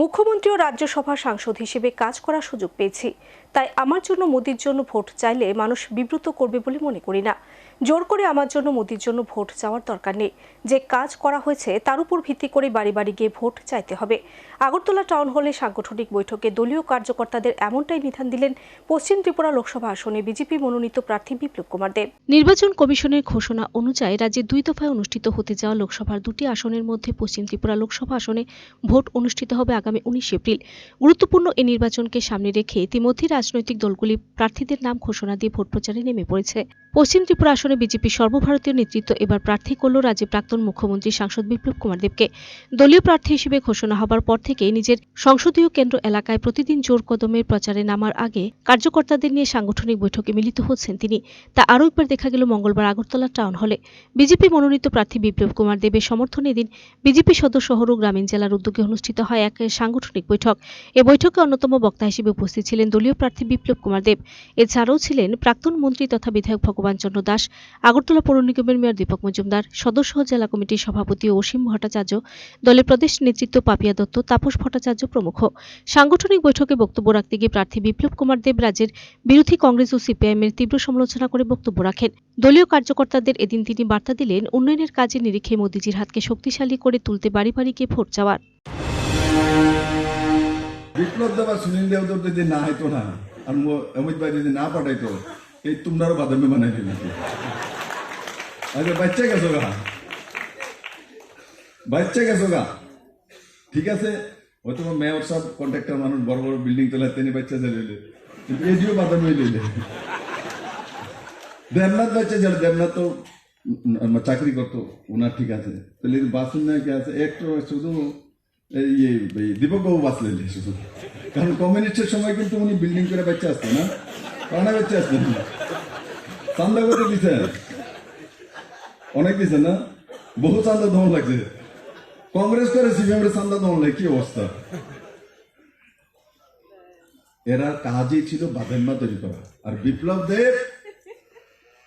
মুখ্যমন্ত্রী ও রাজ্যসভার সাংসদ হিসেবে কাজ করার সুযোগ পেয়েছি। তাই আমার জন্য মোদির জন্য ভোট চাইলে মানুষ বিব্রত করবে বলে মনে করি না। জোর করে আমার জন্য মোদির জন্য ভোট চাওয়ার দরকার নেই। যে কাজ করা হয়েছে তার উপর ভিত্তি করে বাড়ি বাড়ি গিয়ে ভোট চাইতে হবে। আগরতলা টাউন হলে সাংগঠনিক বৈঠকে দলীয় কার্যকর্তাদের এমনটাই বিধান দিলেন পশ্চিম ত্রিপুরা লোকসভা আসনে বিজেপি মনোনীত প্রার্থী বিপ্লব কুমার দেব নির্বাচন কমিশনের ঘোষণা অনুযায়ী রাজ্যে দুই দফায় অনুষ্ঠিত হতে যাওয়া লোকসভার দুটি আসনের মধ্যে পশ্চিম ত্রিপুরা লোকসভা আসনে ভোট অনুষ্ঠিত হবে আগামী উনিশ এপ্রিল। গুরুত্বপূর্ণ এই নির্বাচনকে সামনে রেখে ইতিমধ্যে রাজনৈতিক দলগুলি প্রার্থীদের নাম ঘোষণা দিয়ে ভোট প্রচারে নেমে পড়েছে। পশ্চিম ত্রিপুরা আসনে বিজেপি সর্বভারতীয় নেতৃত্ব এবার প্রার্থী করল রাজ্যে প্রাক্তন মুখ্যমন্ত্রী সাংসদ বিপ্লব কুমার দেবকে। দলীয় প্রার্থী হিসেবে ঘোষণা হবার পর থেকে নিজের সংসদীয় কেন্দ্র এলাকায় প্রতিদিন জোর কদমের প্রচারে নামার আগে কার্যকর্তাদের নিয়ে সাংগঠনিক বৈঠকে মিলিত হচ্ছেন তিনি। তা আরও একবার দেখা গেল মঙ্গলবার আগরতলা টাউন হলে। বিজেপি মনোনীত প্রার্থী বিপ্লব কুমার দেবের সমর্থনে এদিন বিজেপি শহর ও গ্রামীণ জেলার উদ্যোগে অনুষ্ঠিত হয় এক সাংগঠনিক বৈঠক। এ বৈঠকে অন্যতম বক্তা হিসেবে উপস্থিত ছিলেন দলীয় প্রার্থী বিপ্লব কুমার দেব। এছাড়াও ছিলেন প্রাক্তন মন্ত্রী তথা বিধায়ক ভগবান চন্দ্র দাস, আগরতলা পৌর নিগমের মেয়র দীপক মজুমদার, সদস্য জেলা কমিটির সভাপতি অসীম ভট্টাচার্য, দলের প্রদেশ নেতৃত্ব পাপিয়া দত্ত, তাপস ভট্টাচার্য প্রমুখ। সাংগঠনিক বৈঠকে বক্তব্য রাখতে গিয়ে প্রার্থী বিপ্লব কুমার দেব রাজ্যের বিরোধী কংগ্রেস ও সিপিআইএম এর তীব্র সমালোচনা করে বক্তব্য রাখেন। দলীয় কার্যকর্তাদের এদিন তিনি বার্তা দিলেন, উন্নয়নের কাজে নিরিখে মোদিজির হাতকে শক্তিশালী করে তুলতে বাড়ি বাড়ি গিয়ে ভোট চাওয়ার। বিপ্লব দেব আর সুনীল দেবদেব যদি না হইতো না, আর অমিত ভাই যদি না পাঠাইতো এই তোমরাও বাদামে বানাই দিল আরে বাচ্চা গেছো গা। বাচ্চা গেছো গা। ঠিক আছে? হয়তো মেয়র সব কন্ট্রাক্টর মানুষ, বড় বড় বিল্ডিং তোলা তিনি বাচ্চা চালিয়ে এটিও বাদামে লইলে দেবনাথ বাচ্চা যারা দেবনাথ তো চাকরি করতো ওনার ঠিক আছে। তাহলে বাসুন না কি আছে? একটু শুধু এই এই দীপকবাবু বাঁচলেন শুধু। কারণ কমিউনিস্টের সময় কিন্তু উনি বিল্ডিং করে বাচ্চা আসতো না। আসতেন চান্দা অনেক না? বহু চান্দা দমন লাগছে। কংগ্রেস করে চান্দা দমন লাগে, কি অবস্থা? এরা কাজই ছিল বাদাম্মা তৈরি করা। আর বিপ্লব দেব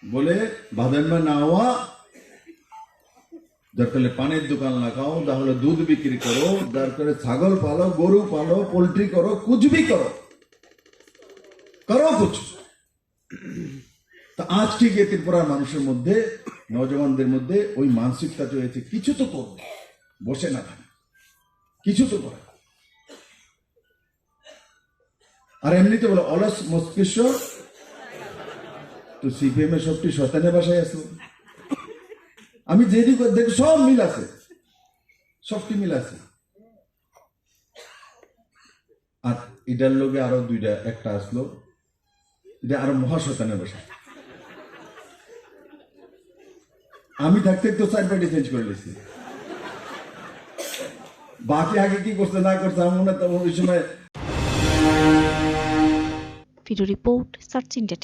বলে, বাদাম্মা না হওয়া দরকার পানের দোকান লাগাও তাহলে দুধ বিক্রি করো দরকার ছাগল পালো, গরু পালো, পোল্ট্রি করো, কুচবি করো। করো কুচ তা আজ ঠিক এ ত্রিপুরার মানুষের মধ্যে, নজওয়ানদের মধ্যে ওই মানসিকতা চলেছে, কিছু তো করবে, বসে না থাকে, কিছু তো করে আর এমনিতে বলো, অলস মস্তিষ্ক, তো সিপিএম এর সবটি শতানের বাসায় আসলো আমি যেদিক দেখি সব মিল আছে, সবটি মিল আছে। আর এটার লোকে আরও দুইটা, একটা আসলো এটা আরও মহাশতানের বসে আমি থাকতে তো চার পার্টি চেঞ্জ করে নিয়েছি বাকি আগে কি করতে না করতে আমার মনে ওই সময় ভিডিও রিপোর্ট সার্চ ইন্ডিয়া